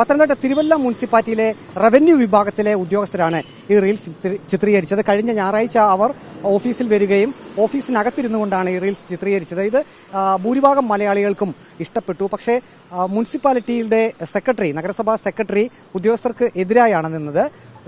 പത്തനംതിട്ട തിരുവല്ല മുനിസിപ്പാലിറ്റിയിലെ റവന്യൂ വിഭാഗത്തിലെ ഉദ്യോഗസ്ഥരാണ് ഈ റീൽസ് ചിത്രീകരിച്ചത്. കഴിഞ്ഞ ഞായറാഴ്ച അവർ ഓഫീസിൽ വരികയും ഓഫീസിനകത്തിരുന്നു കൊണ്ടാണ് ഈ റീൽസ് ചിത്രീകരിച്ചത്. ഇത് ഭൂരിഭാഗം മലയാളികൾക്കും ഇഷ്ടപ്പെട്ടു. പക്ഷേ മുനിസിപ്പാലിറ്റിയുടെ സെക്രട്ടറി നഗരസഭാ സെക്രട്ടറി ഉദ്യോഗസ്ഥർക്ക് എതിരായാണ് നിന്നത്.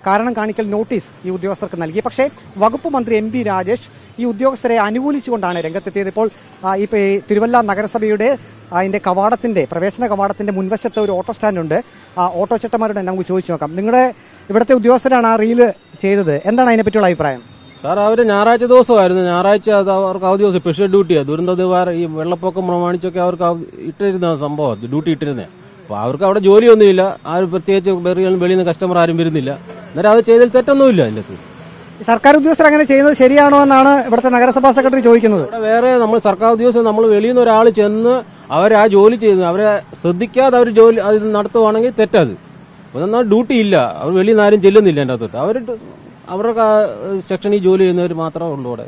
കാരണം കാണിക്കൽ നോട്ടീസ് ഈ ഉദ്യോഗസ്ഥർക്ക് നൽകി. പക്ഷേ വകുപ്പ് മന്ത്രി എം രാജേഷ് ഈ ഉദ്യോഗസ്ഥരെ അനുകൂലിച്ചുകൊണ്ടാണ് രംഗത്തെത്തിയത്. ഇപ്പോൾ ഇപ്പൊ ഈ തിരുവല്ല നഗരസഭയുടെ അതിന്റെ കവാടത്തിന്റെ പ്രവേശന കവാടത്തിന്റെ മുൻവശത്ത് ഒരു ഓട്ടോ സ്റ്റാൻഡ് ഉണ്ട് ആ ഓട്ടോ ചേട്ടന്മാരോട് നമുക്ക് ചോദിച്ചു നോക്കാം. നിങ്ങളുടെ ഇവിടുത്തെ ഉദ്യോഗസ്ഥരാണ് ആ റീൽ ചെയ്തത്. എന്താണ് അതിനെപ്പറ്റിയുള്ള അഭിപ്രായം? സാർ അവർ ഞായറാഴ്ച ദിവസമായിരുന്നു. ഞായറാഴ്ച അത് അവർക്ക് അവധി ദിവസം സ്പെഷ്യൽ ഡ്യൂട്ടിയാണ് ദുരന്ത നിവാര ഈ വെള്ളപ്പൊക്കം പ്രമാണിച്ചൊക്കെ അവർക്ക് ഇട്ടിരുന്ന സംഭവം ഡ്യൂട്ടി ഇട്ടിരുന്നേ. അപ്പോൾ അവർക്ക് അവിടെ ജോലിയൊന്നുമില്ല. ആരും പ്രത്യേകിച്ച് വെറിയ- വെളിയിൽ നിന്ന് കസ്റ്റമർ ആരും വരുന്നില്ല. അന്നേരം അത് ചെയ്തതിൽ തെറ്റൊന്നുമില്ല അതിന്റെ സർക്കാർ ഉദ്യോഗസ്ഥർ അങ്ങനെ ചെയ്യുന്നത് ശരിയാണോ എന്നാണ് ഇവിടുത്തെ നഗരസഭാ സെക്രട്ടറി ചോദിക്കുന്നത്. ഇവിടെ വേറെ നമ്മൾ സർക്കാർ ഉദ്യോഗസ്ഥർ നമ്മൾ വെളിയിൽ നിന്ന് ഒരാൾ ചെന്ന് അവരെ ആ ജോലി ചെയ്യുന്നു. അവരെ ശ്രദ്ധിക്കാതെ അവർ ജോലി അത് നടത്തുവാണെങ്കിൽ തെറ്റത്. എന്നാൽ ഡ്യൂട്ടി ഇല്ല. അവർ വെളിയിൽ നിന്ന് ആരും ചെല്ലുന്നില്ല എന്റെ അകത്തോട്ട്. അവർ അവരുടെ സെക്ഷനിൽ ജോലി ചെയ്യുന്നവർ മാത്രമേ ഉള്ളൂ അവിടെ.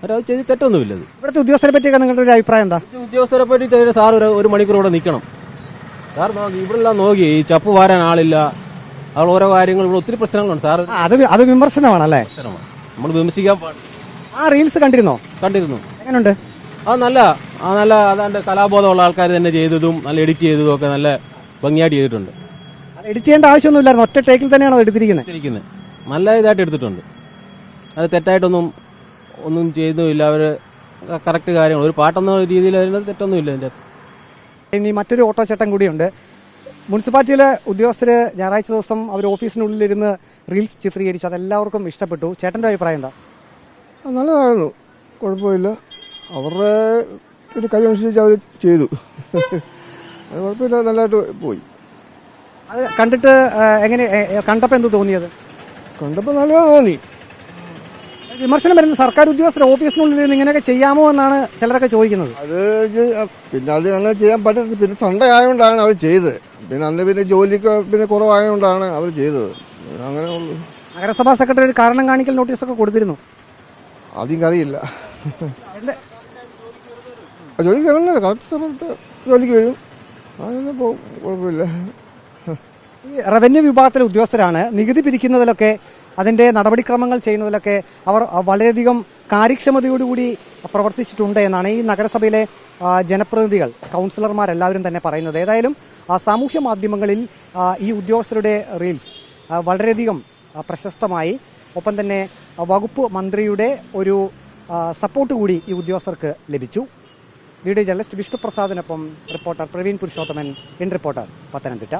അവരത് ചെയ്ത് തെറ്റൊന്നുമില്ല ഇവിടുത്തെ ഉദ്യോഗസ്ഥരെ പറ്റിയൊക്കെ നിങ്ങളുടെ ഒരു അഭിപ്രായം എന്താ? ഉദ്യോഗസ്ഥരെ പറ്റി സാർ ഒരു മണിക്കൂർ ഇവിടെ നിൽക്കണം. സാർ ഇവിടെല്ലാം നോക്കി. ഈ ചപ്പ് വാരാൻ ആളില്ല. അവർ ഓരോ കാര്യങ്ങൾ ഇവിടെ ഒത്തിരി പ്രശ്നങ്ങളുണ്ട്. സാർ അത് അത് വി- അത് വിമർശനമാണല്ലേ നമ്മൾ വിമർശിക്കാൻ പാടില്ല ആ റീൽസ് കണ്ടിരുന്നോ? കണ്ടിരുന്നു. എങ്ങനെയുണ്ട് അത് നല്ല ആ നല്ല അതാണ്ട് കലാബോധമുള്ള ആൾക്കാർ തന്നെ ചെയ്തതും നല്ല എഡിറ്റ് ചെയ്തതും ഒക്കെ നല്ല ഭംഗിയായിട്ട് ചെയ്തിട്ടുണ്ട്. അത് എഡിറ്റ് ചെയ്യേണ്ട ആവശ്യമൊന്നുമില്ലായിരുന്നു. ഒറ്റ ടേക്കിൽ തന്നെയാണോ എടുത്തിരിക്കുന്നത്? ഇരിക്കുന്നത് നല്ല ഇതായിട്ട് എടുത്തിട്ടുണ്ട്. അത് തെറ്റായിട്ടൊന്നും ഒന്നും ചെയ്തുമില്ല. അവർ കറക്റ്റ് കാര്യങ്ങൾ. ഒരു പാട്ടെന്ന രീതിയിൽ തെറ്റൊന്നുമില്ല അതിന്റെ അകത്ത്. ഇനി മറ്റൊരു ഓട്ടോ ചേട്ടൻ കൂടിയുണ്ട്. മുനിസിപ്പാലിറ്റിയിലെ ഉദ്യോഗസ്ഥര് ഞായറാഴ്ച ദിവസം അവർ ഓഫീസിനുള്ളിലിരുന്ന് റീൽസ് ചിത്രീകരിച്ചു അതെല്ലാവർക്കും ഇഷ്ടപ്പെട്ടു. ചേട്ടന്റെ അഭിപ്രായം എന്താ? നല്ലതായിരുന്നു. കുഴപ്പമില്ല. അവരുടെ ഒരു കഴിവനുസരിച്ച് അവർ ചെയ്തു. അത് കുഴപ്പമില്ല നല്ലതായിട്ട് പോയി. അത് കണ്ടിട്ട് എങ്ങനെ കണ്ടപ്പോൾ എന്ത് തോന്നിയത്? കണ്ടപ്പോൾ നല്ല തോന്നി. വിമർശനം വരുന്ന സർക്കാർ ഉദ്യോഗസ്ഥർ ഓഫീസിനുള്ളിൽ നിന്ന് ഇങ്ങനെയൊക്കെ ചെയ്യാമോ എന്നാണ് ചിലരൊക്കെ ചോദിക്കുന്നത്. അത് പിന്നെ അത് അങ്ങനെ ചെയ്യാൻ പറ്റത്തില്ല. പിന്നെ തൊണ്ടയായോണ്ടാണ് അവർ ചെയ്തത്. പിന്നെ അന്ന് പിന്നെ ജോലിക്ക് പിന്നെ കുറവായതുകൊണ്ടാണ് അവർ ചെയ്തത്. അങ്ങനെ ഉള്ളു. നഗരസഭാ സെക്രട്ടറി ഒരു കാരണം കാണിക്കൽ നോട്ടീസ് ഒക്കെ കൊടുത്തിരുന്നു. ആദ്യം കറിയില്ല ആ, ജോലിക്ക് ഇറങ്ങുന്നില്ല കറക്റ്റ് സമയത്ത് ജോലിക്ക് വരും. പോകും കുഴപ്പമില്ല. ഈ റവന്യൂ വിഭാഗത്തിലെ ഉദ്യോഗസ്ഥരാണ്. നികുതി പിരിക്കുന്നതിലൊക്കെ അതിന്റെ നടപടിക്രമങ്ങൾ ചെയ്യുന്നതിലൊക്കെ അവർ വളരെയധികം കാര്യക്ഷമതയോടുകൂടി പ്രവർത്തിച്ചിട്ടുണ്ട് എന്നാണ് ഈ നഗരസഭയിലെ ജനപ്രതിനിധികൾ കൗൺസിലർമാരെല്ലാവരും തന്നെ പറയുന്നത്. ഏതായാലും സാമൂഹ്യ മാധ്യമങ്ങളിൽ ഈ ഉദ്യോഗസ്ഥരുടെ റീൽസ് വളരെയധികം പ്രശസ്തമായി. ഒപ്പം തന്നെ വകുപ്പ് മന്ത്രിയുടെ ഒരു സപ്പോർട്ട് കൂടി ഈ ഉദ്യോഗസ്ഥർക്ക് ലഭിച്ചു. Video journalist വിഷ്ണുപ്രസാദിനൊപ്പം reporter Praveen Purushothaman in reporter Pathanamthitta.